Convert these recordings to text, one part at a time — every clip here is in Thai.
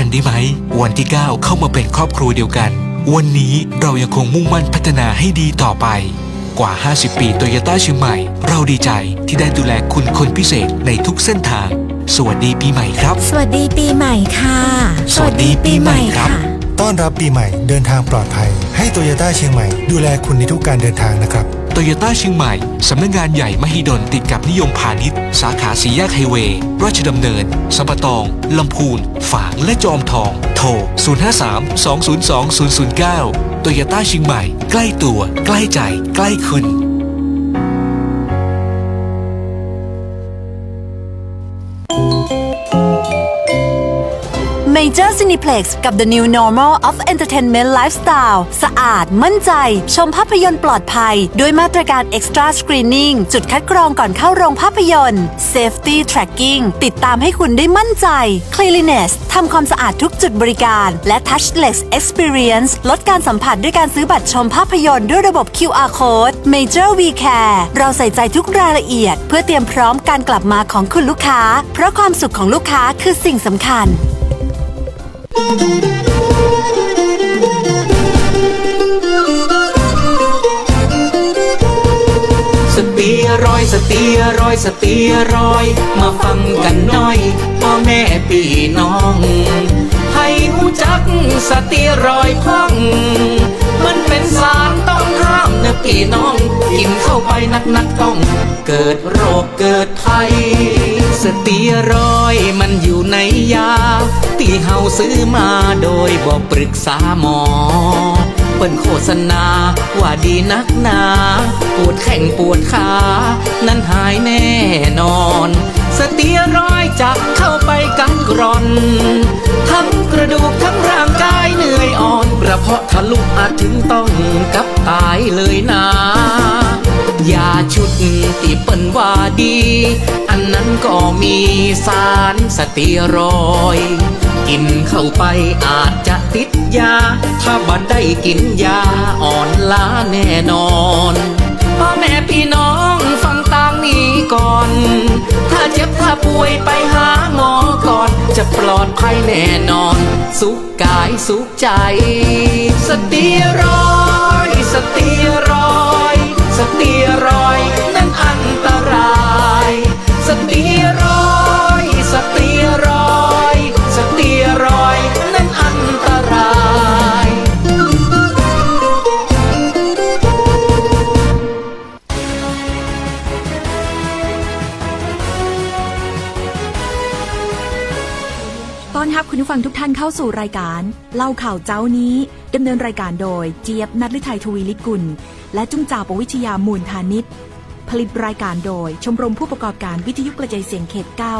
เราพบกันได้ไหม วันที่ 9 เข้ามาเป็นครอบครัวเดียวกัน วันนี้เรายังคงมุ่งมั่นพัฒนาให้ดีต่อไป กว่า 50 ปีโตโยต้าเชียงใหม่ เราดีใจที่ได้ดูแลคุณคนพิเศษในทุกเส้นทาง สวัสดีปีใหม่ครับ สวัสดีปีใหม่ค่ะ สวัสดีปีใหม่ครับ ต้อนรับปีใหม่เดินทางปลอดภัย ให้โตโยต้าเชียงใหม่ดูแลคุณในทุกการเดินทางนะครับ โตโยต้าเชียงใหม่ สำนักงานใหญ่มหิดลติดกับนิยมพาณิชย์ สาขาสีแยกไฮเวย์ ราชดำเนิน สัมปตอง ลำพูน ฝาง และจอมทอง โทร 053 202 009โตโยต้าเชียงใหม่ ใกล้ตัว ใกล้ใจ ใกล้คุณ Major Cineplex กับ The New Normal of Entertainment Lifestyle สะอาดมั่นใจ ชมภาพยนตร์ปลอดภัย ด้วยมาตรการ Extra Screening จุดคัดกรองก่อนเข้าโรงภาพยนตร์ Safety Tracking ติดตามให้คุณได้มั่นใจ Cleanliness ทำความสะอาดทุกจุดบริการ และ Touchless Experience ลดการสัมผัสด้วยการซื้อบัตรชมภาพยนตร์ด้วยระบบ QR Code Major We Care เราใส่ใจทุกรายละเอียด เพื่อเตรียมพร้อมการกลับมาของคุณลูกค้า เพราะความสุขของลูกค้าคือสิ่งสำคัญ สตียรอยสตียรอยสตียรอย มาฟังกันหน่อยพ่อแม่พี่น้อง ให้หูจักสตียรอยด์พังมันเป็นสารต้องห้ามนะพี่น้อง กินเข้าไปนักๆต้อง เกิดโรคเกิดภัย สเตียรอยมันอยู่ในยา ที่เฮาซื้อมาโดยบ่ปรึกษาหมอ เปิ้นโฆษณาว่าดีนักหนา ปวดแข้งปวดขา นั้นหายแน่นอน สเตียรอยจะเข้าไปกัดกรอน ทั้งกระดูกทั้งร่างกายเหนื่อยอ่อน กระเพาะทะลุอาจถึงต้องกับตายเลยนะ ยาชุดที่เปิ้นว่าดี อันนั้นก็มีสารสเตียรอยกินเข้าไปอาจจะติดยา ถ้าบัดได้กินยาอ่อนล้าแน่นอนพ่อแม่พี่น้องฟังตางนี้ก่อน ถ้าเจ็บถ้าป่วยไปหาหมอก่อน จะปลอดภัยแน่นอน สุขกายสุขใจสเตียรอยสเตียร ស្ទីរ៉យនឹងអន្តរាយស្ទីរ៉យ ฟังทุกท่านเข้าสู่รายการ เล่าข่าวเจ้านี้ดำเนินรายการโดยเจี๊ยบนัทลิไทยทวีลิกุล และจุ้งจ่าปวิชยามูลธานิตผลิตรายการโดยชมรมผู้ประกอบการวิทยุกระจายเสียงเขตเก้า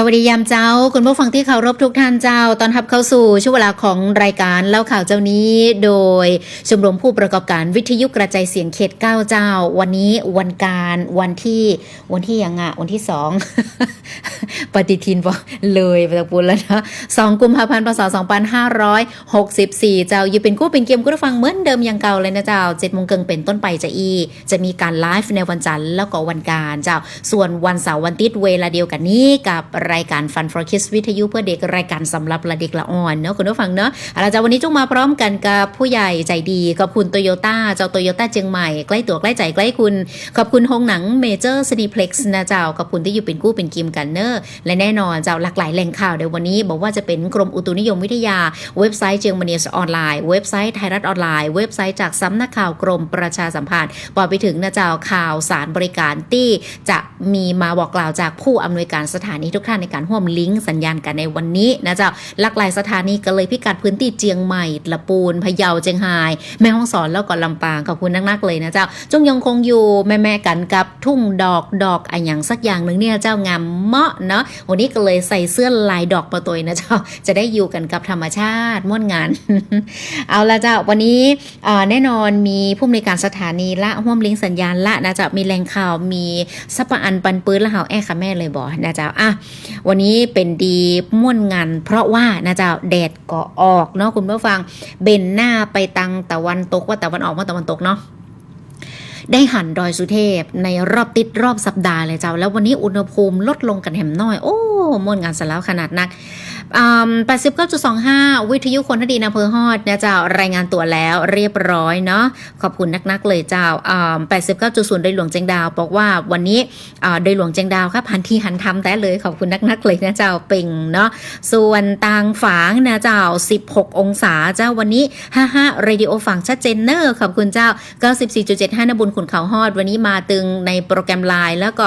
สวัสดียามเจ้า คุณผู้ฟังที่เคารพทุกท่านเจ้า ตอนรับเข้าสู่ช่วงเวลาของรายการเล่าข่าวเจ้านี้ โดยชมรมผู้ประกอบการวิทยุกระจายเสียงเขตเก้าเจ้า วันนี้วันการวันที่วันที่ยังอะวันที่สองปฏิทินบอกเลยปตะปูนแล้วนะสองกุมภาพันธ์พศสองพันห้าร้อยหกสิบสี่เจ้าอยู่เป็นกู้เป็นเกมคุณผู้ฟังเหมือนเดิมยังเก่าเลยนะเจ้าเจ็ดโมงเกิงเป็นต้นไปจะอี จะมีการไลฟ์ในวันจันทร์แล้วก็วันการเจ้า ส่วนวันเสาร์วันอาทิตย์เวลาเดียวกันนี้กับรายการ Fun for Kids วิทยุเพื่อเด็กรายการสำหรับละเด็กละอ่อนเนาะคุณผู้ฟังเนาะเอาล่ะวันนี้จุงมาพร้อมกันกับผู้ใหญ่ใจดีขอบคุณโตโยต้าเจ้าโตโยต้าเชียงใหม่ใกล้ตัวใกล้ใจใกล้คุณ ขอบคุณโรงหนังเมเจอร์ซีนิเพล็กซ์นะเจ้าขอบคุณที่อยู่เป็นกู้เป็นกิมกันเนอร์และแน่นอนเจ้าหลากหลายแหล่งข่าวเดี๋ยววันนี้บอกว่าจะเป็นกรมอุตุนิยมวิทยาเว็บไซต์เจียงมเนียสออนไลน์เว็บไซต์ไทยรัฐออนไลน์เว็บไซต์จากสำนักข่าวกรมประชาสัมพันธ์ปอไปถึงนะเจ้าข่าวสารบริการที่จะมีมาบอกกล่าวจากผู้อำนวยการสถานีทุกท่านในการร่วมลิงก์สัญญาณกันในวันนี้นะเจ้าหลากหลายสถานีกันเลยพิกัดพื้นที่เจียงใหม่ละปูนพะเยาเจียงไฮ้แม่ฮ่องสอนแล้วก็ลำปางขอบคุณนักๆเลยนะเจ้าจงยังคงอยู่แม่ๆกันกับทุ่งดอกดอกอะอย่างสักอย่างหนึ่งเนี่ยเจ้างามเหมาะเนาะวันนี้ก็เลยใส่เสื้อลายดอกมาตัวนะเจ้าจะได้อยู่กันกับธรรมชาติม่วนงาน เอาละเจ้าวันนี้แน่นอนมีผู้อำนวยการสถานีละห่วมลิงก์สัญญาณละนะเจ้ามีแหล่งข่าวมีสัปะอันปันปืนละเฮาแอ้ค่ะแม่เลยบอกนะเจ้าอะวันนี้เป็นดีม่วนงานเพราะว่านะเจ้าแดดก็ออกเนาะคุณผู้ฟังเบนหน้าไปตังตะวันตกว่าตะวันออกว่าตะวันตกเนาะได้หันดอยสุเทพในรอบติดรอบสัปดาห์เลยเจ้า แล้ววันนี้อุณหภูมิลดลงกันแหมน้อย โอ้มวนงานสแล้วขนาดนัก แปดสิบเก้าจุดสองห้าวิทยุคนทดีนาเพอฮอดนะเจ้ารายงานตัวแล้วเรียบร้อยเนาะขอบคุณนักๆเลยเจ้าแปดสิบเก้าจุดศูนย์โดยหลวงเจงดาว บอกว่าวันนี้โดยหลวงเจงดาวครับหันที่หันทำแต่เลยขอบคุณนักๆเลยนะเจ้าเป่งเนาะส่วนตางฝางนะเจ้า 16 องศาเจ้าวันนี้ 55เรดิโอฝั่งชัดเจนเนอร์ขอบคุณเจ้า 94.75นบุญขุนเขาฮอด วันนี้มาตึงในโปรแกรมไลน์แล้วก็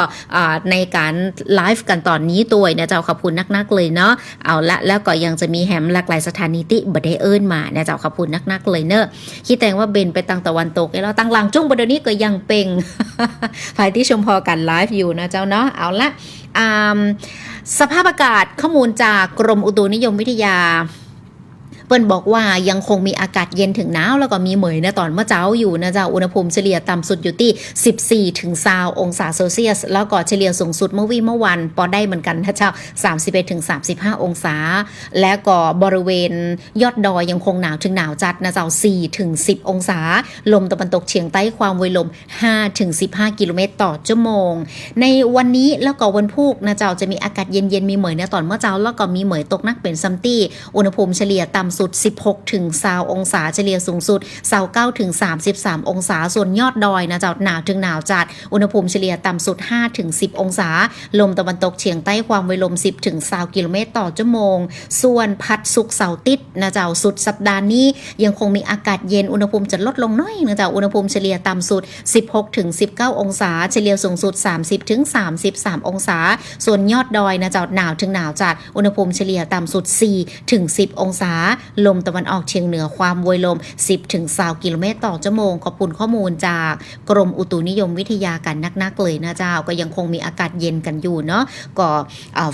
ในการไลฟ์กันตอนนี้ตัวนะเจ้าขอบคุณนักๆเลยเนาะเอาละแล้วก็ยังจะมีแฮมหลากหลายสถานีติบดได้เอิญมานะเจ้าขอบคุณนักๆเลยเนอะคิดแต่งว่าเบนไปตังตะวันตกแล้วตังหลังจุ้งบดเดี๋ยวนี้ก็ยังเป่งฝ่ายที่ชมพอกันไลฟ์อยู่นะเจ้าเนาะเอาละอ่าสภาพอากาศข้อมูลจากกรมอุตุนิยมวิทยา ปิ้นบอกว่ายังคงมีอากาศเย็นถึงหนาวแล้วก็มีเหมยนะตอนเมื่อเช้าอยู่นะจ๊ะอุณหภูมิเฉลี่ยต่ำสุดอยู่ที่ 14ถึง20องศาเซลเซียส แล้วก็เฉลี่ยสูงสุดเมื่อวีเมื่อวันพอได้เหมือนกันนะเจ้า31ถึง35 องศา และก็บริเวณยอดดอยยังคงหนาวถึงหนาวจัดนะเจ้า4ถึง10 องศา ลมตะวันตกเฉียงใต้ความไวลม5ถึง15 กิโลเมตรต่อชั่วโมง ในวันนี้แล้วก็วันพุธนะเจ้าจะมีอากาศเย็นๆมีเหมยในตอนเมื่อเช้าแล้วก็มีเหมยตกนักเป็นซัมตี้อุณหภูมิเฉลี่ยต่ำสุดุด 16 ถึง20องศาเฉลี่ยสูงสุด29ถึง33 องศา ส่วนยอดดอยนะจ้าหนาวถึงหนาวจัด อุณหภูมิเฉลี่ยต่ำสุด5ถึง10 องศา ลมตะวันตกเฉียงใต้ความไวลม 10ถึง20กิโลเมตรต่อชั่วโมง ส่วนพัดสุกเสาติดนะเจ้าสุดสัปดาห์นี้ ยังคงมีอากาศเย็นอุณหภูมิจะลดลงน้อยนะเจ้าอุณหภูมิเฉลี่ยต่ำสุด 16ถึง19 องศา เฉลี่ยสูงสุด 30ถึง33 องศา ส่วนยอดดอยนะเจ้าหนาวถึงหนาวจัด อุณหภูมิเฉลี่ยต่ำสุด4ถึง10 องศาลมตะวันออกเฉียงเหนือความไวลม 10ถึง20กิโลเมตรต่อชั่วโมงขอบคุณข้อมูลจากกรมอุตุนิยมวิทยากันนักๆเลยนะเจ้าก็ยังคงมีอากาศเย็นกันอยู่เนาะก็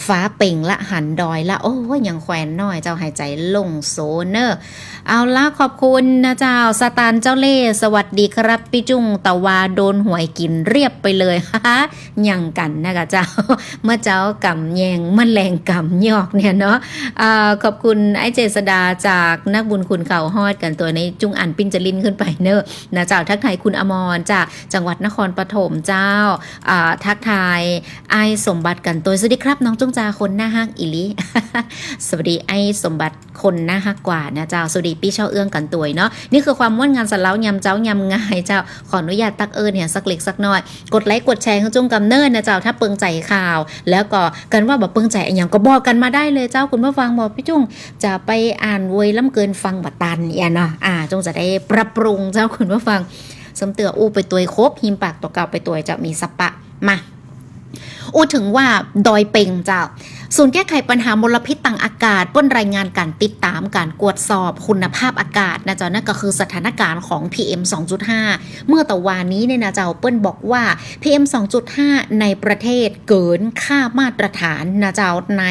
ฟ้าเป่งละหันดอยละโอ้ยังแขวนน้อยเจ้าหายใจลงโซเนอร์เอาละขอบคุณนะเจ้าสตานเจ้าเล่สวัสดีครับพี่จุ้งตะวาโดนหวยกินเรียบไปเลยฮะยังกันนะคะเจ้าเมื่อเจ้ากำแยงมแมลงกำยอกเนี่ยเนาะขอบคุณไอ้เจษดาจากนักบุญคุณเขาฮอดกันตัวในจุงอันปิ้นจลินขึ้นไปเนอะนะเจ้าทักทายคุณอมรจากจังหวัดนครปฐมเจ้าทักทายไอ้สมบัติกันตัวสวัสดีครับน้องจุงจาคนหน้าฮักอิลิสวัสดีไอ้สมบัติคนหน้าฮักกว่านะเจ้าสวัสดีพี่เช่าเอื้องกันตัวเนาะนี่คือความม่วนงานสันเล้ายำเจ้ายำงายเจ้าขออนุญาตตักเอิญเนี่ยสักเล็กสักน้อย กดไลค์กดแชร์ข้างจุงกำเนิดนะเจ้าถ้าเปิงใจข่าว แล้วก็กันว่าแบบเปิงใจอนอย่างก็บอกกันมาได้เลยเจ้าคุณผู้ฟังบอกพี่จุงจะไปอ่านเวยล้ำเกินฟังบัตตันอย่าเนาะอ่า จงจะได้ปรับปรุงเจ้าคุณผู้ฟังสมเตืออู้ไปตัวครบหิมปากตัวเก่าไปตัวจะมีสปะมาอู้ถึงว่าดอยเป่งเจ้า ศูนย์แก้ไขปัญหามลพิษทางอากาศเปิ้นรายงานการติดตามการกวดสอบคุณภาพอากาศนะเจ้านั่นก็คือสถานการณ์ของ PM 2.5 เมื่อตะวานนี้เนี่ยนะเจ้าเปิ้นบอกว่า PM 2.5 ในประเทศเกินค่ามาตรฐานนะเจ้าใน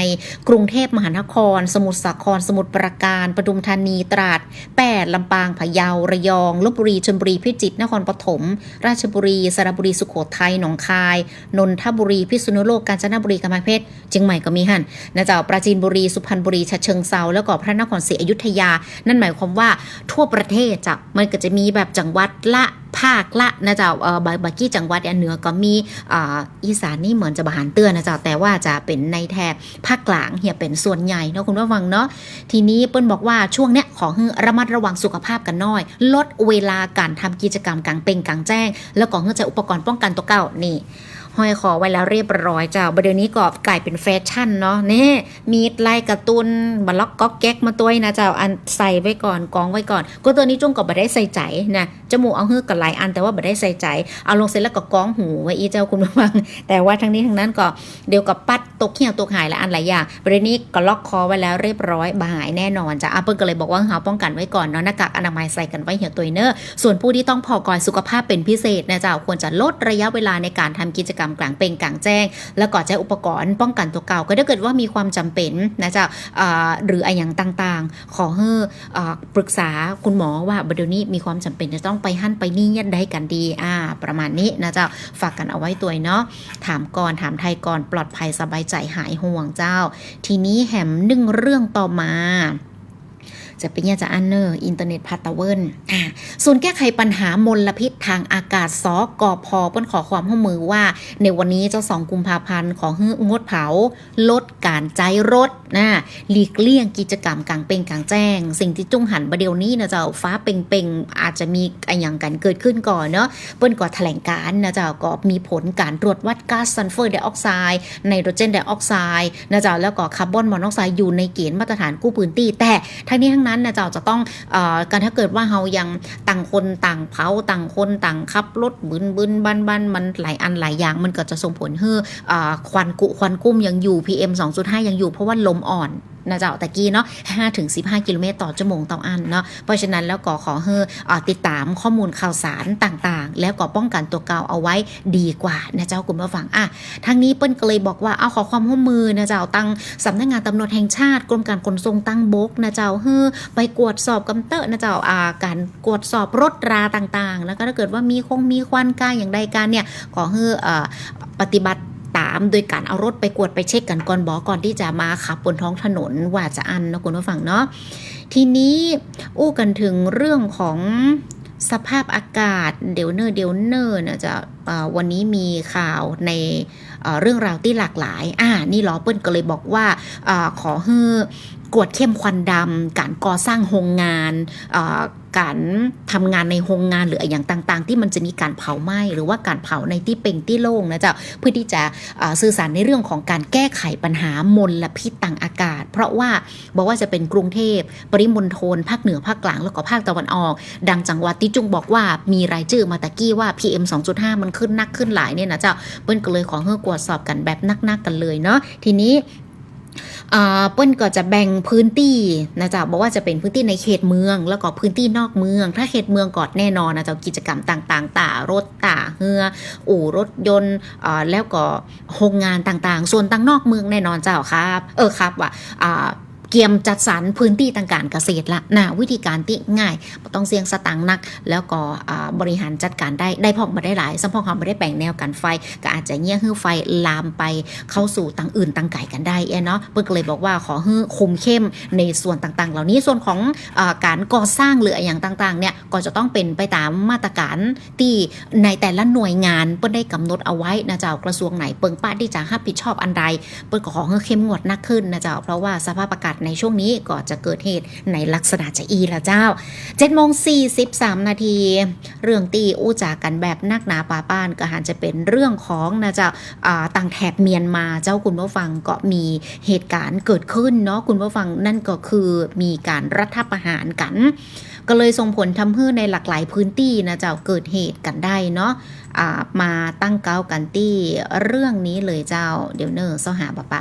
กรุงเทพมหานคร สมุทรสาคร สมุทรปราการปทุมธานีตราดแปดลำปางพะเยาระยองลบบุรีชลบุรีพิจิตรนครปฐมราชบุรีสระบุรีสุโขทัยหนองคาย นนทบุรีพิษณุโลกกาญจนบุรีกำแพงเพชรเชียงใหม่ก็มีหันนะเจ้าปราจีนบุรีสุพรรณบุรีฉะเชิงเซาแล้วก็พระนครศรีอยุธยา นั่นหมายความว่าทั่วประเทศจ้ะมันก็จะมีแบบจังหวัดละภาคละนะเจ้าเออบางบากี่จังหวัดเนี่ยเหนือก็มีอีสานนี่เหมือนจะบาหารเตือนนะเจ้าแต่ว่าจะเป็นในแถบภาคกลางเฮียเป็นส่วนใหญ่เนาะคุณผู้ฟังเนาะทีนี้เปิ้ลบอกว่าช่วงเนี้ยขอให้ระมัดระวังสุขภาพกันหน่อย ลดเวลาการทำกิจกรรมกลางเป็นกลางแจ้ง แล้วก็เพื่อจะอุปกรณ์ป้องกันตัวเก่านี่ ห้อยคอไว้แล้วเรียบร้อยเจ้าประเดี๋ยวนี้ก็กลายเป็นแฟชั่นเนาะนี่มีลายการ์ตูนบล็อกก๊อกแก๊กมาตัวนะเจ้าอันใส่ไว้ก่อนกองไว้ก่อน ก็ตัวนี้จุ้งก็บ่ได้ใส่ใจนะจมูกเอาเฮือกกับหลายอันแต่ว่าบ่ได้ใส่ใจ เอาลงเสร็จแล้วก็กองหูไว้อีเจ้าคุณผู้ฟัง แต่ว่าทั้งนี้ทั้งนั้นก็เดี๋ยวกับปัดตกเหี่ยวตกหายและอันหลายอย่างประเดี๋ยวนี้ก็ล็อกคอไว้แล้วเรียบร้อยบ่หายแน่นอนจ้ะอาเปิ้ลก็เลยบอกว่าหาป้องกันไว้ก่อนเนาะหน้ากากอนามัยใส่กันไว้เหี่ยวตัวเนอร์ส่วนผู้ที่ต้องพอกอยสุขภาพเป็นพิเศษนะเจ้าควรจะลดระยะเวลาในการทำกิจกรรมกลางเป็นกลางแจ้ง แล้วก็ใช้อุปกรณ์ป้องกันตัวเก่าก็ถ้าเกิดว่ามีความจำเป็นนะเจ้าหรืออะไรอย่างต่างๆ ขอให้อาปรึกษาคุณหมอว่าเดี๋ยวนี้มีความจำเป็นจะต้องไปหั่นไปนี่ยัดได้กันดีอ่าประมาณนี้นะเจ้าฝากกันเอาไว้ตัวเนาะถามก่อนถามไทยก่อนปลอดภัยสบายใจหายห่วงเจ้า ทีนี้แหมหนึ่งเรื่องต่อมา จะเป็นเนี่ยจะอันเนอร์อินเทอร์เน็ตพาตเวินอ่าส่วนแก้ไขปัญหามลพิษทางอากาศสกอพอเปิ้นขอความร่วมมือว่า ในวันนี้เจ้าสองกุมภาพันธ์ของฮึงดเผา ลดการใจรถนะหลีกเลี่ยงกิจกรรมกลางเป็นกลางแจ้ง สิ่งที่จุ้งหันประเดี๋ยวนี้นะเจ้าฟ้าเป่งๆอาจจะมีอะไรอย่างกันเกิดขึ้นก่อนเนาะเปิ้นก็แถลงการนะเจ้าก็มีผลการตรวจวัดก๊าซซัลเฟอร์ไดออกไซด์ไนโตรเจนไดออกไซด์นะเจ้าแล้วก็คาร์บอนมอนอกไซด์อยู่ในเกณฑ์มาตรฐานกู้พื้นที่แต่ทั้งนี้ทั้งนั้นนะเจ้าจะต้องอการถ้าเกิดว่าเฮายังต่างคนต่างเผาต่างคนต่างขับรถบึนบึนบันบันมันหลายอันหลายอย่างมันก็จะส่งผลให้ควันกุควันกุ้มยังอยู่ PM 2.5 ยังอยู่เพราะว่าลมอ่อน นะเจ้าตะกี้เนาะ5ถึง15กิโลเมตรต่อชั่วโมงต่ออันเนาะเพราะฉะนั้นแล้วก็ขอให้อ่าติดตามข้อมูลข่าวสารต่างๆ แล้วก็ป้องกันตัวเก่าเอาไว้ดีกว่านะเจ้าคุณผู้ฟังอะทางนี้เปิ้ลก็เลยบอกว่าเอาขอความร่วมมือนะเจ้าตั้งสำนักงานตำรวจแห่งชาติกรมการขนส่งตั้งบกนะเจ้าเฮ้อไปกวดสอบกำเตอะนะเจ้าอ่าการกวดสอบรถราต่างๆ แล้วก็ถ้าเกิดว่ามีคงมีควันกายอย่างใดการเนี่ยขอให้อ่าปฏิบัติ ตาม โดยการเอารถไปกวดไปเช็คกันก่อนบอกก่อนที่จะมาขับบนท้องถนนว่าจะอันนะคุณผู้ฟังเนาะทีนี้อู้กันถึงเรื่องของสภาพอากาศเดี๋ยวเนอร์เดี๋ยวเนอร์นะจะวันนี้มีข่าวในเรื่องราวที่หลากหลาย อ่า นี่ล้อเปิ้ลก็เลยบอกว่าอขอให้กวดเข้มควันดำการก่อสร้างโรงงานอ การทำงานในโรงงานหรืออย่างต่าง ๆ ที่มันจะมีการเผาไหม้หรือว่าการเผาในที่เป็นที่โล่งนะจ๊ะเพื่อที่จะสื่อสารในเรื่องของการแก้ไขปัญหามลพิษทางอากาศ เพราะว่าบอกว่าจะเป็นกรุงเทพปริมณฑลภาคเหนือภาคกลางแล้วก็ภาคตะวันออก ดังจังหวัดที่จุงบอกว่ามีรายชื่อมาตะกี้ว่า PM 2.5 มันขึ้นนักขึ้นหลายเนี่ยนะเจ้าเปิ้ลก็เลยขอให้กวดสอบกันแบบนักๆกันเลยเนาะทีนี้ เปิ้นก็จะแบ่งพื้นที่นะจ๊ะบอกว่าจะเป็นพื้นที่ในเขตเมือง แล้วก็พื้นที่นอกเมือง ถ้าเขตเมืองก่อนแน่นอนนะจ๊ะกิจกรรมต่างๆต่ารถต่าเฮือ อู่รถยนต์แล้วก็โรงงานต่างๆ ส่วนต่างนอกเมืองแน่นอนเจ้าครับ เออครับว่าอ่า เกียมจัดสรรพื้นที่ต่างการเกษตรละนะวิธีการที่ง่ายบ่ต้องเสี่ยงสตังค์นัก แล้วก็บริหารจัดการได้ได้พอกมาได้หลายสัมพองเขาไม่ได้แบ่งแนวกันไฟ ก็อาจจะเงี้ยฮื้อไฟลามไปเข้าสู่ต่างอื่นต่างไก่กันได้เนาะเปิ้ลเลยบอกว่าขอให้คุมเข้มในส่วนต่างๆ เหล่านี้ส่วนของอการก่อสร้างหรืออย่างต่างๆเนี่ยก็จะต้องเป็นไปตามมาตรการที่ในแต่ละหน่วยงานเปิ้ลได้กำหนดเอาไว้นะเจ้ากระทรวงไหนเปิงป้าที่จะรับผิดชอบอันใดเปิ้ลก็ขอให้เข้มงวดนักขึ้นนะเจ้าเพราะว่าสภาพอากาศในช่วงนี้ก็จะเกิดเหตุในลักษณะจะอีละเจ้า7โมง43นาที เรื่องตีอู้จากันแบบนักหนาป่าป้านก็หันจะเป็นเรื่องของนะเจ้าต่างแถบเมียนมาเจ้าคุณผู้ฟังก็มีเหตุการณ์เกิดขึ้นเนาะคุณผู้ฟังนั่นก็คือมีการรัฐประหารกัน ก็เลยส่งผลทำให้ในหลากหลายพื้นที่นะเจ้าเกิดเหตุกันได้เนาะมาตั้งเก้ากันที่เรื่องนี้เลยเจ้าเดี๋ยวเนอร์เสาหาปะปะ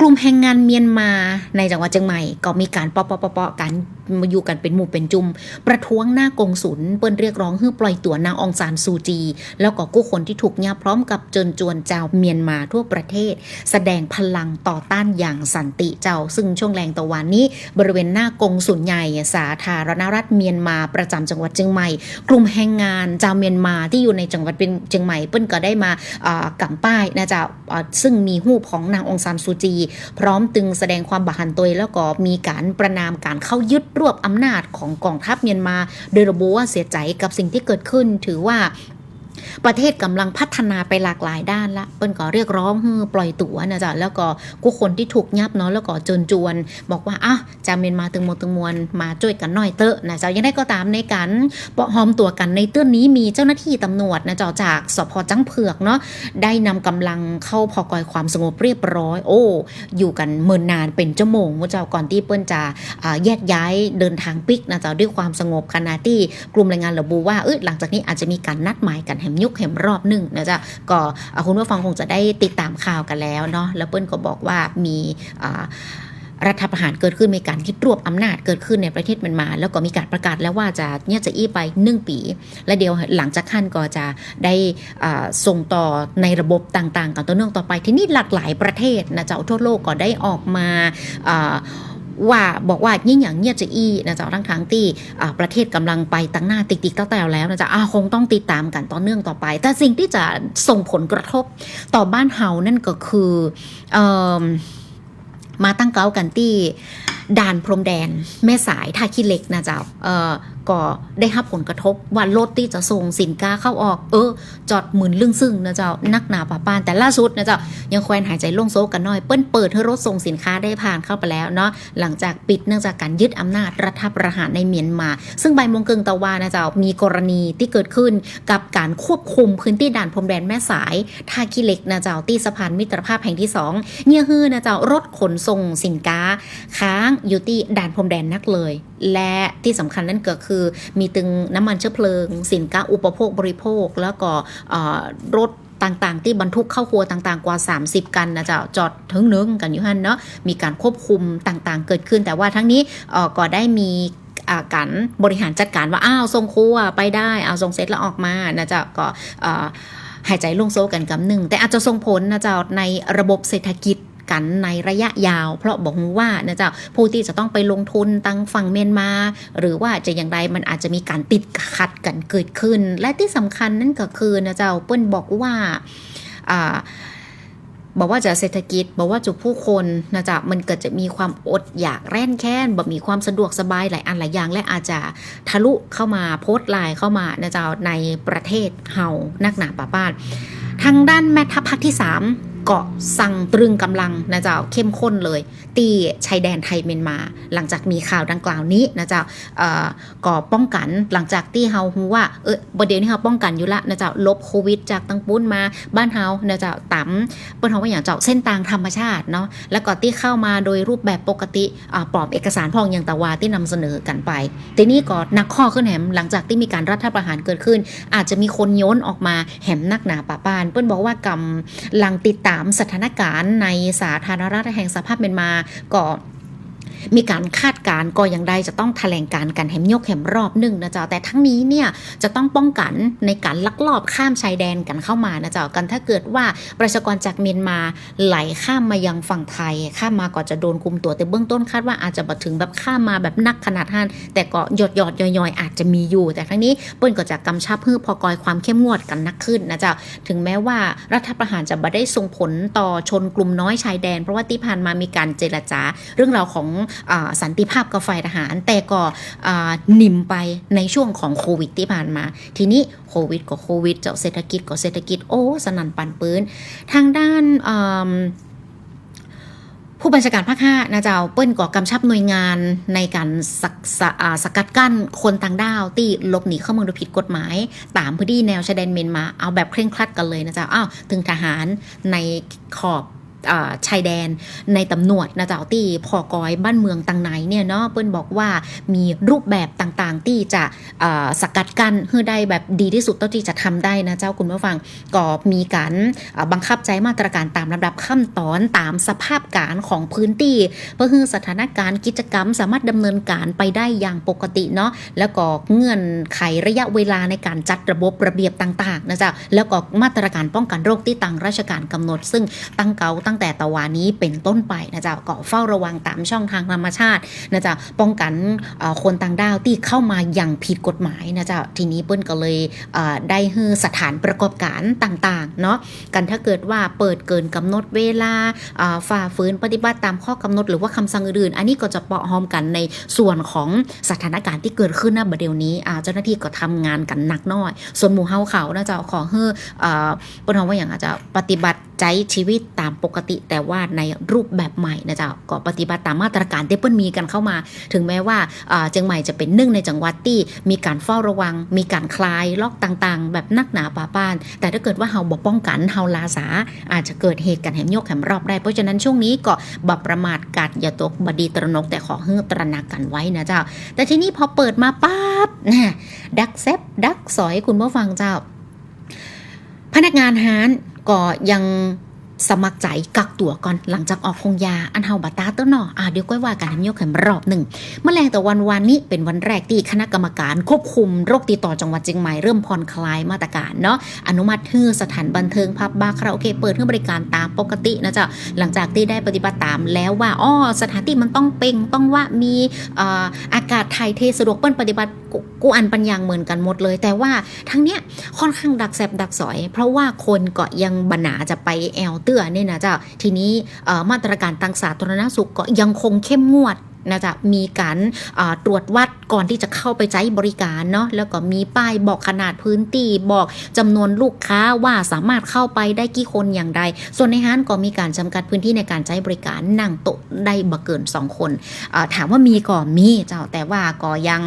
กลุ่มแรงงานเมียนมาในจังหวัดเชียงใหม่ ก็มีการปอปปปกันมาอยู่กันเป็นหมู่เป็นจุมประท้วงหน้ากงสุลเปิ้นเรียกร้องให้ปล่อยตัวนางองซานซูจี แล้วก็กู้คนที่ถูกยับพร้อมกับเจิญจวนเจ้าเมียนมาทั่วประเทศ แสดงพลังต่อต้านอย่างสันติเจ้า ซึ่งช่วงแรงตะวันนี้ บริเวณหน้ากงสุลใหญ่สาธารณรัฐเมียนมาประจำจังหวัดเชียงใหม่ กลุ่มแรงงานชาเมียนมาที่อยู่ในจังหวัดเป็นเชียงใหม่เปิ้นก็ได้มาอ่ากำป้ายนะเจ้าอ่าซึ่งมีรูปของนางองซานซูจีพร้อมตึงแสดงความบาหันตวยแล้วก็มีการประนามการเข้ายึดรวบอำนาจของกองทัพเมียนมา โดยระบุว่าเสียใจกับสิ่งที่เกิดขึ้น ถือว่า ประเทศกำลังพัฒนาไปหลากหลายด้านละเปิ้นก็เรียกร้องให้ปล่อยตั๋วนะจ๊ะแล้วก็กู้คนที่ถูกยับเนาะแล้วก็เจิญจวน บอกว่าอ้าวจาเมียนมาตึงมตึงมวลมาช่วยกันหน่อยเตอะนะจ๊ะยังได้ก็ตามในการปะหอมตัวกันในเตื้อนนี้มีเจ้าหน้าที่ตำรวจนะจ๊ะจากสพจังเผือกเนาะได้นำกำลังเข้าพอกอยความสงบเรียบร้อย โอ้อยู่กันเมินนานเป็นชั่วโมงว่าเจ้าก่อนที่เปิ้นจะแยกย้ายเดินทางปิกนะจ้าด้วยความสงบขณะที่กลุ่มแรงงานระบุว่าเออหลังจากนี้อาจจะมีการนัดหมายกันแหมยุคแหมรอบหนึ่งนะจ๊ะก็อ่าคุณผู้ฟังคงจะได้ติดตามข่าวกันแล้วเนาะแล้วเปิ้ลก็บอกว่ามีรัฐประหารเกิดขึ้นมีการยึดรวบอำนาจเกิดขึ้นในประเทศมียนมา แล้วก็มีการประกาศแล้วว่าจะเนี่ยจะอี้ไปหนึ่งปี และเดี๋ยวหลังจากขั้นก็จะได้ส่งต่อในระบบต่างๆ กันต่อเนื่องต่อไปที่นี่หลากหลายประเทศนะเจ้าทั่วโลกก็ได้ออกมาา ว่าบอกว่ายิ่งอย่างเนี่ยจะอี้นะจ๊ะทั้งทั้งที่ประเทศกำลังไปตั้งหน้าติ๊กติ๊กตั้งแต่แล้วนะจ๊ะคงต้องติดตามกันต่อเนื่องต่อไป แต่สิ่งที่จะส่งผลกระทบต่อบ้านเฮานั่นก็คืออมาตั้งเก้ากันที่ด่านพรมแดนแม่สายท่าขี้เหล็กนะจ๊ะ ก็ได้รับผลกระทบว่ารถที่จะส่งสินค้าเข้าออก เออ จอดหมื่นลึ่งซึ่งนะเจ้านักหนาป่าปานแต่ล่าสุดนะเจ้ายังแควนหายใจโล่งโซกันหน่อยเปิ้นเปิดให้รถส่งสินค้าได้ผ่านเข้าไปแล้วเนาะหลังจากปิดเนื่องจากการยึดอำนาจรัฐประหารในเมียนมา ซึ่งใบมงเกิงตะวานะเจ้ามีกรณีที่เกิดขึ้นกับการควบคุมพื้นที่ด่านพรมแดนแม่สายท่าขี้เหล็กนะเจ้าที่สะพานมิตรภาพแห่งที่สองเนี่ยฮือนะเจ้ารถขนส่งสินค้า ค้างอยู่ที่ด่านพรมแดนนักเลย และที่สำคัญนั่นก็คือมีตึงน้ำมันเชื้อเพลิง สินค้าอุปโภคบริโภค แล้วก็รถต่างๆ ที่บรรทุกเข้าครัวต่างๆ กว่า 30 กันนะเจ้าจอดถึงนึงกันอยู่ฮันเนาะมีการควบคุมต่างๆ เกิดขึ้น แต่ว่าทั้งนี้ก็ได้มีการบริหารจัดการว่าอ้าวส่งครัวไปได้เอาส่งเสร็จแล้วออกมานะเจ้าก็หายใจโล่งโซกันกำหนึ่งแต่อาจจะส่งผลนะเจ้าในระบบเศรษฐกิจ กันในระยะยาว เพราะบอกว่านะเจ้าผู้ที่จะต้องไปลงทุนตั้งฝั่งเมียนมา หรือว่าจะอย่างไรมันอาจจะมีการติดขัดกันเกิดขึ้น และที่สำคัญนั่นก็คือนะเจ้าเปิ้นบอกว่าอ่าบอกว่าจะเศรษฐกิจบอกว่าจุผู้คนนะจ๊ะมันเกิดจะมีความอดอยากแร่นแค้นแบบมีความสะดวกสบายหลายอันหลายอย่าง และอาจจะทะลุเข้ามาโพสต์ไลน์เข้ามานะจ๊ะในประเทศเฮานักหนาป่าบ้าน ทางด้านแม่ทัพภาคที่ 3 เกาะสั่งตรึงกำลังนะเจ้าเข้มข้นเลย ตีชายแดนไทยเมียนมา หลังจากมีข่าวดังกล่าวนี้นะเจ้าก่อป้องกันหลังจากที่เฮาฮู้ว่าเออประเดี๋ยวนี้เฮาป้องกันอยู่ละนะเจ้าลบโควิด จากตังปุ้นมาบ้านเฮานะเจ้าต่ำเปิ้นเฮาว่าอย่างเจ้าเส้นทางธรรมชาติเนาะแล้วก็ที่เข้ามาโดยรูปแบบปกติปลอมเอกสารพองอย่างตะวาที่นำเสนอกันไปทีนี้ก็นักข้อขึ้นแหมหลังจากที่มีการรัฐประหารเกิดขึ้น อาจจะมีคนโยนออกมาแหมนักหนาป่าปาน เปิ้นบอกว่ากำลังติดตามสถานการณ์ในสาธารณรัฐแห่งสภาพเมียนมาก็ มีการคาดการณ์ก็อย่างใดจะต้องแถลงการกันแหมยกแหมรอบหนึ่งนะจ๊ะแต่ทั้งนี้เนี่ยจะต้องป้องกันในการลักลอบข้ามชายแดนกันเข้ามานะจ๊ะกันถ้าเกิดว่าประชากรจากเมียนมาไหลข้ามมายังฝั่งไทย ข้ามมาก็จะโดนคุมตัวแต่เบื้องต้นคาดว่าอาจจะมาถึงแบบข้ามมาแบบนักขนาดท่านแต่ก็หยดหยดย่อยๆ อาจจะมีอยู่ แต่ทั้งนี้เปิ้นก็จะกำชับเพื่อพอกอยความเข้มงวดกันนักขึ้นนะจ๊ะถึงแม้ว่ารัฐประหารจะบ่ได้ส่งผลต่อชนกลุ่มน้อยชายแดน เพราะว่าที่ผ่านมามีการเจรจา เรื่องราวของสันติภาพกับฝ่ายทหาร แต่ก็หนิ่มไปในช่วงของโควิดที่ผ่านมา ทีนี้โควิดก็โควิด เจ้าเศรษฐกิจก็เศรษฐกิจโอ้สนั่นปั่นปืนทางด้านผู้บัญชาการภาคห้านะเจ้าเปิ้ลก่อกำชับหน่วยงานในการสสสกัดกั้นคนต่างด้าวที่หลบหนีเข้าเมืองโดยผิดกฎหมาย ตามพื้นที่แนวชายแดนเมียนมาเอาแบบเคร่งครัดกันเลยนะเจ้าอ้าวถึงทหารในขอบ ชายแดนในตำรวจนะเจ้าที่พอกอยบ้านเมืองต่างไหนเนี่ยเนาะเปิ้ลบอกว่ามีรูปแบบต่างๆ ที่จะสกัดกั้นเพื่อได้แบบดีที่สุดเท่าที่จะทำได้นะเจ้าคุณผู้ฟังก็มีการบังคับใจมาตรการตามลำดับขั้นตอนตามสภาพการของพื้นที่ เพื่อให้สถานการณ์กิจกรรมสามารถดำเนินการไปได้อย่างปกติเนาะแล้วก็เงื่อนไขระยะเวลาในการจัดระบบระเบียบต่างๆนะจ๊ะแล้วก็มาตรการป้องกันโรคที่ตังราชการกำหนด ซึ่งตั้งเกาตั้งแต่ตะวันนี้เป็นต้นไปนะจ๊ะก็เฝ้าระวังตามช่องทางธรรมชาตินะจ๊ะป้องกันคนต่างด้าวที่เข้ามาอย่างผิดกฎหมายนะจ๊ะทีนี้เปิ้ลก็เลยได้ให้สถานประกอบการต่างๆเนาะกันถ้าเกิดว่าเปิดเกินกำหนดเวลาฝ่าฝืนปฏิบัติตามข้อกำหนดหรือว่าคำสั่งอื่นๆ อันนี้ก็จะเปาะหอมกันในส่วนของสถานการณ์ที่เกิดขึ้นนะบัดเดี๋ยวนี้เจ้าหน้าที่ก็ทำงานกันหนักหน้อย ส่วนหมู่เฮาเขานะจ๊ะขอให้อ่าปนว่าอย่างอาจจะปฏิบัติ ใจชีวิตตามปกติ แต่ว่าในรูปแบบใหม่นะจ๊ะก็ปฏิบัติตามมาตรการที่เปิ้ลมีกันเข้ามา ถึงแม้ว่าเชียงใหม่จะเป็นหนึ่งในจังหวัดที่มีการเฝ้าระวัง มีการคลายล็อกต่างๆ แบบนักหนาป่าป้าน แต่ถ้าเกิดว่าเฮาบ่ป้องกันเฮาลาสา อาจจะเกิดเหตุกันแหมยกแหมรอบได้เพราะฉะนั้นช่วงนี้ก็บับประมาทกัดอย่าตกบดีตระนกแต่ขอเฮือตระหนักกันไว้นะเจ้า แต่ทีนี้พอเปิดมาปั๊บนะดักแซบดักสอยคุณผู้ฟังเจ้า พนักงานฮาน ก็ยัง สมัครใจกักตัวก่อนหลังจากออกคงยาอันเฮาบัตาเต้นเนาะอะเดี๋ยวก็ว่ากันให้ยกแขมรอบหนึ่งเมื่อแรงแต่วันวันนี้เป็นวันแรกที่คณะกรรมการควบคุมโรคติดต่อจังหวัดเชียงใหม่เริ่มผ่อนคลายมาตรการเนาะอนุมัติให้สถานบันเทิงผับบาร์คาราโอเกะเปิดให้บริการตามปกตินะจ๊ะหลังจากที่ได้ปฏิบัติตามแล้วว่าอ้อสถานที่มันต้องเป่งต้องว่ามีอากาศถ่ายเทสะดวกเปิ้นปฏิบัติกูกูอันปัญญางเหมือนกันหมดเลย แต่ว่าทั้งเนี้ยค่อนข้างดักแสบดักสอย เพราะว่าคนก็ยังบันหนาจะไปแอลเตื้อเนี่ยนะเจ้าทีนี้มาตรการทางสาธารณสุขก็ยังคงเข้มงวด นะจ๊ะมีการตรวจวัดก่อนที่จะเข้าไปใช้บริการเนาะแล้วก็มีป้ายบอกขนาดพื้นที่บอกจำนวนลูกค้าว่าสามารถเข้าไปได้กี่คนอย่างไรส่วนในห้างก็มีการจำกัดพื้นที่ในการใช้บริการนั่งโต๊ะได้บ่เกิน 2 คนถามว่ามีก็มีเจ้าแต่ว่าก็ยัง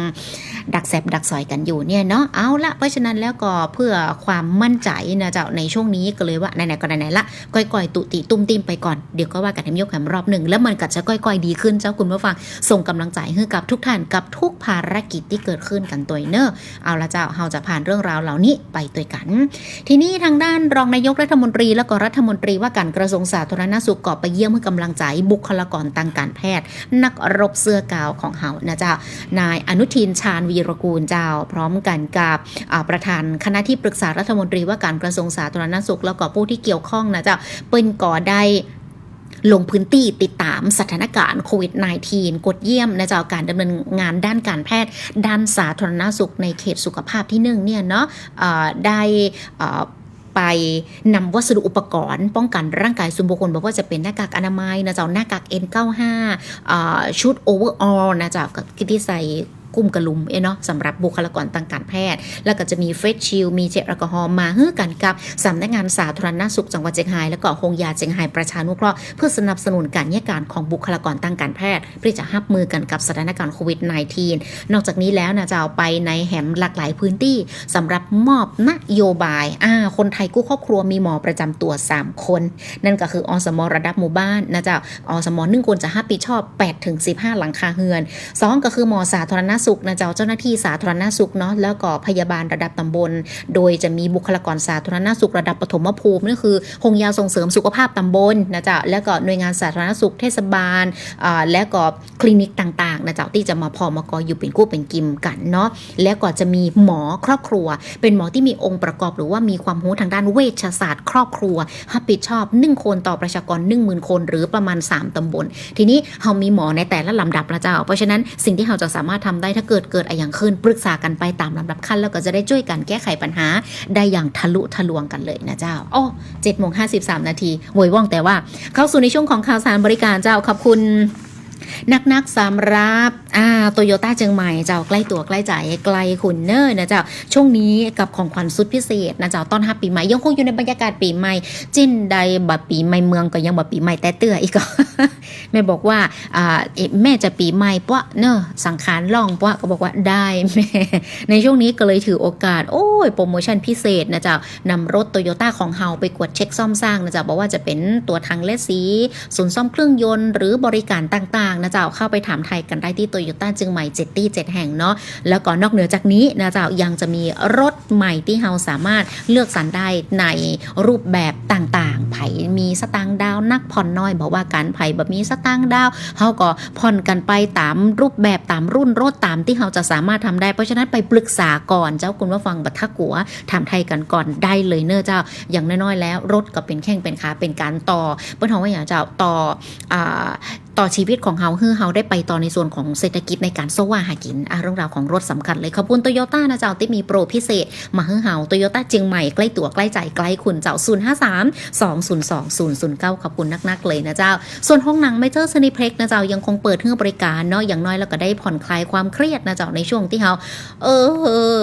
ดักแซบดักซอยกันอยู่เนี่ยเนาะเอาละเพราะฉะนั้นแล้วก็เพื่อความมั่นใจนะเจ้าในช่วงนี้ก็เลยว่าไหนๆก็ไหนๆละก้อยๆตุติตุ้มติมไปก่อนเดี๋ยวก็ว่ากันให้ยกแหมรอบหนึ่งแล้วมันก็จะก้อยๆดีขึ้นเจ้าคุณผู้ฟังส่งกำลังใจให้กับทุกท่านกับทุกภารกิจที่เกิดขึ้นกันตัวเนอะเอาละเจ้าเราจะผ่านเรื่องราวเหล่านี้ไปด้วกัน ทีนี้ทางด้านรองนายกรัฐมนตรี และก็รัฐมนตรีว่าการกระทรวงสาธารณสุขก็ไปเยี่ยมให้กำลังใจบุคลากรทางการแพทย์ นักรบเสื้อกาวของเฮานะเจ้านายอนุทินชาญวีรกูลเจ้า พร้อมกันกับประธานคณะที่ปรึกษารัฐมนตรีว่าการกระทรวงสาธารณสุข แล้วก็ผู้ที่เกี่ยวข้องนะเจ้าเป็นก่อได้ ลงพื้นที่ติดตามสถานการณ์โควิด -19 กดเยี่ยมนะเจ้าการดำเนินงานด้านการแพทย์ ด้านสาธารณสุขในเขตสุขภาพที่หนึ่งเนี่ยเนาะได้ไปนำวัสดุอุปกรณ์ป้องกันร่างกายส่วนบุคคลบอกว่าจะเป็นหน้ากากอนามัยนะเจ้าหน้ากาก N95 ชุดโอเวอร์ออลนะเจ้ากที่ใส่ กุ้มกระลุมเอเนาะสำหรับบุคลากรทางการแพทย์ แล้วก็จะมีเฟสชิลมีเจลแอลกอฮอล์มาเฮือกันกับสำนักงานสาธารณสุขจังหวัดเชียงรายแล้วก็โรงยาเชียงรายประชานุเคราะห์เพื่อสนับสนุนการแยกการของบุคลากรทางการแพทย์ เพื่อจะรับมือกันกับสถานการณ์โควิด -19 นอกจากนี้แล้วนะจะเอาไปในแหมหลากหลายพื้นที่สำหรับมอบนโยบายอ่าคนไทยกู้ครอบครัวมีหมอประจำตัว 3 คน นั่นก็คืออสมระดับหมู่บ้านนะจ๊ะอสมหนึ่งคนจะรับผิดชอบ8ถึง15 หลังคาเฮือนสองก็คือหมอสาธารณสุขนะเจ้าเจ้าหน้าที่สาธารณสุขเนาะแล้วก็พยาบาลระดับตำบล โดยจะมีบุคลากรสาธารณสุขระดับปฐมภูมินั่นคือโรงยาส่งเสริมสุขภาพตำบลนะเจ้าแล้วก็หน่วยงานสาธารณสุขเทศบาลอ่าและก็คลินิกต่างๆนะเจ้าที่จะมาพอมากออยู่เป็นกู้เป็นกิมกันเนาะแล้วก็จะมีหมอครอบครัว เป็นหมอที่มีองค์ประกอบหรือว่ามีความรู้ทางด้านเวชศาสตร์ ครอบครัวรับผิดชอบ1คนต่อประชากร10,000 คนหรือประมาณ 3ตำบล ทีนี้เรามีหมอในแต่ละลำดับละเจ้าเพราะฉะนั้นสิ่งที่เราจะสามารถทำได้ถ้าเกิดเกิดอะไรอย่างขึ้นปรึกษากันไปตามลำดับขั้น แล้วก็จะได้ช่วยกันแก้ไขปัญหา ได้อย่างทะลุทะลวงกันเลยนะเจ้าโอ้เจ็ดโมงห้าสิบสามนาทีโวยว่องแต่ว่าเข้าสู่ในช่วงของข่าวสารบริการเจ้าขอบคุณนักนักสามรับ อ่าโตโยต้าเชียงใหม่เจ้าใกล้ตัวใกล้ใจไกลขุนเนอร์นะเจ้าช่วงนี้กับของขวัญสุดพิเศษนะเจ้าต้อนรับปีใหม่ยังคงอยู่ในบรรยากาศปีใหม่ จิ้นใดบัปีใหม่เมืองก็ยังบัปีใหม่แต่เตื้ออีกก็แม่บอกว่าอ่าแม่จะปีใหม่ปะเนอะสังขารล่องปะก็บอกว่าได้แม่ในช่วงนี้ก็เลยถือโอกาส โอ้ยโปรโมชั่นพิเศษนะเจ้านำรถโตโยต้าของเฮาไปกวดเช็คซ่อมสร้างนะเจ้าบอกว่าจะเป็นตัวถังและสีศูนย์ซ่อมเครื่องยนต์หรือบริการต่างๆนะเจ้าเข้าไปถามไทยกันได้ที่โตโยต้าจึงใหม่เจ็ดตี้เจ็ดแห่งเนาะแล้วก็นอกเหนือจากนี้นะเจ้ายังจะมีรถใหม่ที่เฮาสามารถเลือกสรรได้ในรูปแบบต่างๆ ไผมีสตางค์ดาวนักผ่อนน้อยบอกว่ากันไผ่แบบมีสตางค์ดาวเฮาก็ผ่อนกันไปตามรูปแบบตามรุ่นรถตามที่เฮาจะสามารถทำได้เพราะฉะนั้นไปปรึกษาก่อนเจ้าคุณว่าฟังบัตรกัวถามไทยกันก่อนได้เลยเนอะเจ้าอย่างน้อยๆแล้ว รถก็เป็นแข้งเป็นขาเป็นการต่อเปิ้นเฮาว่าอย่างเจ้าต่ออ่า ต่อชีวิตของเฮาเฮือเฮาได้ไปต่อในส่วนของเศรษฐกิจในการโซว่าหากินอะเรื่องราวของรถสำคัญเลยขอบคุณโตโยต้านะเจ้าที่มีโปรพิเศษ มาเฮือเฮาโตโยต้าเจียงใหม่ใกล้ตัวใกล้ใจใกล้คุณเจ้า 053 202 009 ขอบคุณนักๆเลยนะเจ้า ส่วนห้องหนังเมเจอร์ซนิเพล็กนะเจ้ายังคงเปิดให้บริการเนาะอย่างน้อยแล้วก็ได้ผ่อนคลายความเครียดนะเจ้าในช่วงที่เฮาเออ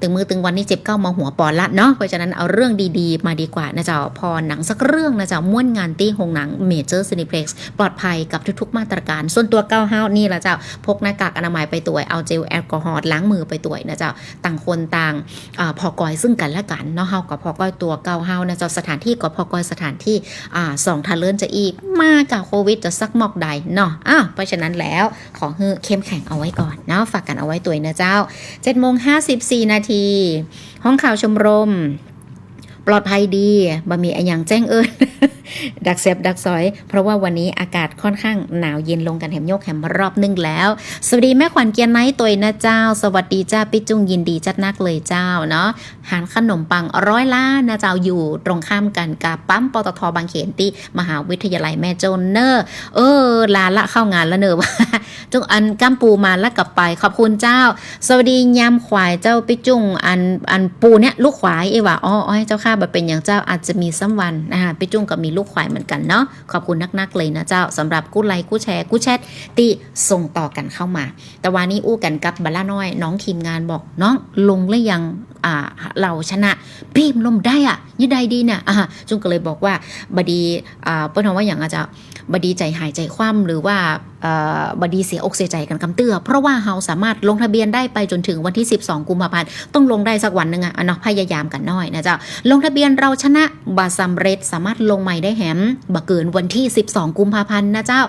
ตึงมือตึงวันนี้เจ็บเก้ามาหัวปอนละเนาะเพราะฉะนั้นเอาเรื่องดีๆ มาดีกว่านะเจ้าพอหนังสักเรื่องนะเจ้าม่วนงานที่โรงหนังเมเจอร์ซนิเพล็กปลอดภัยกับทุกๆ มาตรการ ส่วนตัวเก้าห้านี่ละเจ้า พกหน้ากากอนามัยไปตรวจเอาเจลแอลกอฮอล์ล้างมือไปตรวจนะเจ้า ต่างคนต่างอพอกอยซึ่งกันและกันเนาะเฮากับพอก้อยตัวเก้าเฮานะเจ้าสถานที่กับพอก้อยสถานที่อสองทะเลินจะอีกมากับโควิดจะสักหมอกใดเนาะอ้าวเพราะฉะนั้นแล้วขอให้เข้มแข็งเอาไว้ก่อนเนาะฝากกันเอาไว้ตัวนะเจ้า7โมง54นาที ห้องข่าวชมรม ปลอดภัยดีบ่มีอะไรอย่างแจ้งเอิญดักแซบดักซอย เพราะว่าวันนี้อากาศค่อนข้างหนาวเย็นลงกันแถมโยกแถมรอบนึงแล้ว สวัสดีแม่ขวัญเกียรติไนท์ตัวนะเจ้า สวัสดีจ้าปิจุงยินดีจัดนักเลยเจ้าเนาะหารขนมปังร้อยล้านนะเจ้าอยู่ตรงข้ามกันกับปั๊มปตทบางเขนที่มหาวิทยาลัยแม่โจนเนอร์เออลาละเข้างานแล้วเนอะว่าจงอันกัมปูมาล้วกลับไปขอบคุณเจ้า สวัสดียามขวายเจ้าปิจุงอันอันปูเนี่ยลูกขวายเอว่าอ๋ออ๋อให้เจ้าข้าบบเป็นอย่างเจ้าอาจจะมีสัมวันนะคะปิจุงกับมีลูกขวายเหมือนกันเนาะขอบคุณนักๆเลยนะเจ้าสำหรับกู้ไลค์กู้แชร์กู้แชทที่ส่งต่อกันเข้ามา แต่วันนี้อู้กันกับบาล่าน้อย น้องทีมงานบอกน้องลงแล้วยังเราชนะพี่มลมได้อะยี่ใดดีเนี่ยจุ้งก็เลยบอกว่าบดีเปิ้ลว่าอย่างอาจจะบดีใจหายใจคว่ำหรือว่าบดีเสียอกเสียใจกันกำเตื้อเพราะว่าเราสามารถลงทะเบียนได้ไปจนถึงวันที่ 12 กุมภาพันธ์ต้องลงได้สักวันหนึ่งอะเนาะพยายามกันหน่อยนะจ๊ะลงทะเบียนเราชนะบาซัมเรดสามารถลงใหม่ได้แหมบ่เกินวันที่ 12 กุมภาพันธ์นะเจ้า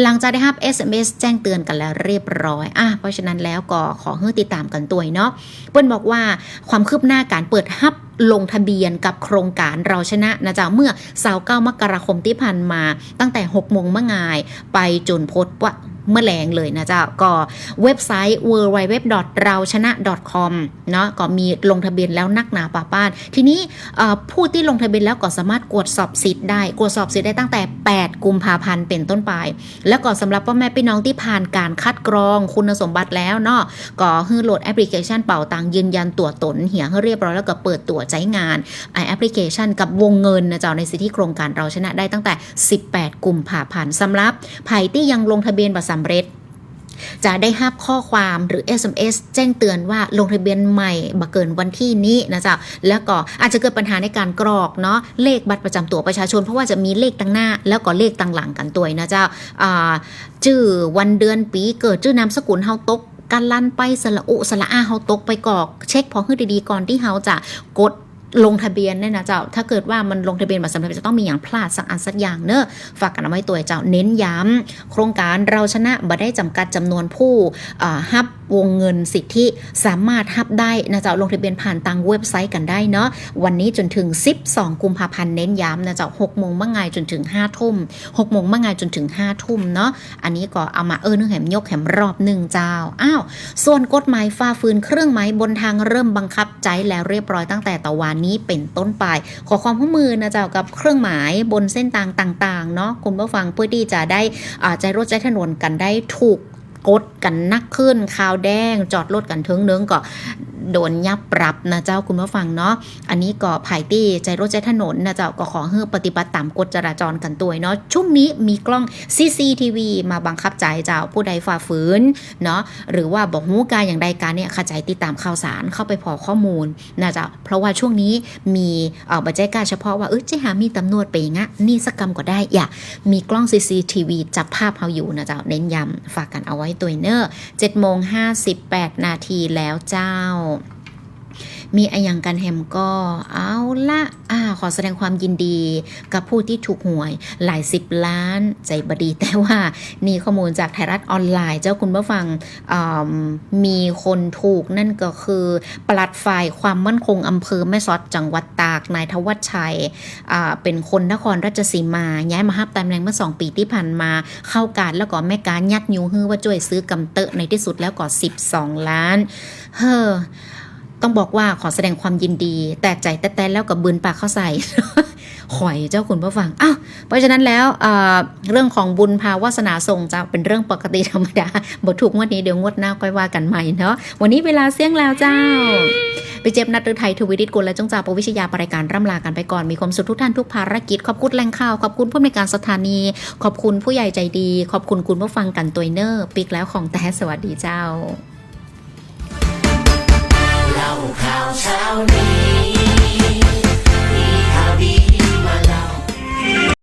หลังจากได้รับ SMS แจ้งเตือนกันแล้วเรียบร้อยอะเพราะฉะนั้นแล้วก็ขอให้ติดตามกันตัวเนาะเปิ้ลบอกว่าความคืบหน้าการเปิดฮับ ลงทะเบียนกับโครงการเราชนะนะจ๊ะเมื่อ29มกราคมที่ผ่านมาตั้งแต่ 6 โมงเมื่อไงไปจนพดว่า เมื่อแรงเลยนะจ๊ะก็เว็บไซต์ w w w เราชนะ .com เนาะก็มีลงทะเบียนแล้วนักหนาป่าป้าน ทีนี้ผู้ที่ลงทะเบียนแล้วก็สามารถกดสอบสิทธิ์ได้กดสอบสิทธิ์ได้ตั้งแต่ 8 กุมภาพันธ์เป็นต้นไป แล้วก็สำหรับพ่อแม่พี่น้องที่ผ่านการคัดกรองคุณสมบัติแล้วเนาะก็ให้โหลดแอปพลิเคชันเป่าตังยืนยันตัวตน เหี่ยให้เรียบร้อยแล้วก็เปิดตัวใช้งานไอแอปพลิเคชันกับวงเงินนะเจ้าในสิทธิโครงการเราชนะได้ตั้งแต่ 18 กุมภาพันธ์สำหรับไผ่ที่ยังลงทะเบียนบัตรสำเร็จ จะได้รับข้อความหรือ SMS แจ้งเตือนว่าลงทะเบียนใหม่บัเกินวันที่นี้นะจ๊ะแล้วก็อาจจะเกิดปัญหาในการกรอกเนาะเลขบัตรประจำตัวประชาชน เพราะว่าจะมีเลขตั้งหน้า แล้วก็เลขตั้งหลังกันตัวนะจ๊ะอ่าชื่อวันเดือนปีเกิดชื่อนามสกุลเฮาตกกันลั่นไปสระอุสระอาเฮาตกไปกรอก เช็คพอให้ดีๆก่อนที่เฮาจะกด ลงทะเบียนเนี่ยนะเจ้า ถ้าเกิดว่ามันลงทะเบียนบัตรสำเร็จจะต้องมีอย่างพลาดสักอันสักอย่างเนอะฝากกันเอาไว้ตัวเจ้าเน้นย้ำโครงการเราชนะบ่ได้จำกัดจำนวนผู้ฮับ วงเงินสิทธิสามารถฮับได้นะเจ้าลงทะเบียนผ่านทางเว็บไซต์กันได้เนาะวันนี้จนถึง 12 กุมภาพันธ์เน้นย้ำนะเจ้า6โมงเมื่อไงจนถึง 5 ทุ่ม6โมงเมื่อไงจนถึง 5 ทุ่มเนาะอันนี้ก็เอามาเออนึงแหมยกแหมรอบหนึ่งเจ้าอ้าวส่วนกฎหมายฝ่าฝืนเครื่องหมายบนทางเริ่มบังคับใจแล้วเรียบร้อยตั้งแต่ตะวันนี้เป็นต้นไป ขอความร่วมมือนะเจ้ากับเครื่องหมายบนเส้นทางต่างๆเนาะคุณผู้ฟังเพื่อที่จะได้อ่าใจรถใจถนนกันได้ถูก กดกันนักขึ้นขาวแดง จอดรถกันเทิงเนื้งก็โดนยับปรับนะเจ้าคุณผู้ฟังเนาะอันนี้ก็ภายตี้ใจรถใจถนนนะเจ้าก็ขอให้ปฏิบัติตามกฎจราจรกันตัวเนาะช่วงนี้มีกล้อง CCTV มาบังคับใจเจ้าผู้ใดฝ่าฝืนเนาะหรือว่าบอกหูการอย่างใดการเนี่ยขจายติดตามข่าวสารเข้าไปพอข้อมูลนะเจ้าเพราะว่าช่วงนี้มีเอ่อบัจจัยการเฉพาะว่าเออเจ๊หามีตำรวจไปอย่างงะนี่สักกรรมก็ได้อย่ามีกล้อง CCTV จับภาพเฮาอยู่นะเจ้าเน้นย้ำฝากกันเอาไว้ตุยเนอร์7โมง58 นาทีแล้วเจ้า มีอะยังกันแฮมก็เอาละอ่าขอแสดงความยินดีกับผู้ที่ถูกหวยหลายสิบล้านใจบดี แต่ว่านี่ข้อมูลจากไทยรัฐออนไลน์เจ้าคุณผู้ฟังอ่ามีคนถูกนั่นก็คือปลัดฝ่ายความมั่นคงอำเภอแม่สอดจังหวัดตากนายทวัชชัยเป็นคนนครราชสีมา ย้ายมาฮับตำแหน่งเมื่อสองปีที่ผ่านมา เข้าการแล้วก็แม่การยัดยูฮือว่าช่วยซื้อกำเตอะในที่สุดแล้วก็ 12 ล้าน เฮ้อ ต้องบอกว่าขอแสดงความยินดี แต่ใจแต่แต่แล้วกับบืนปากเข้าใส่ข่อยเจ้าคุณผู้ฟังอ้าวเพราะฉะนั้นแล้วเเรื่องของบุญพาวาสนาส่งจะเป็นเรื่องปกติธรรมดาบทถูกงวดนี้เดี๋ยวงวดหน้าค่อยว่ากันใหม่เนาะวันนี้เวลาเสี่ยงแล้วเจ้า ไปเจ็บนัดฤทัยทวีดิตกุลและจงจ่าปวิชยาปรายการร่ำลากันไปก่อนมีความสุขทุกท่านทุกภารกิจ ขอบคุณแหล่งข่าวขอบคุณผู้ในการสถานี ขอบคุณผู้ใหญ่ใจดี ขอบคุณคุณผู้ฟังกันตัวเนอร์ปิกแล้วของแต่สวัสดีเจ้า เ考า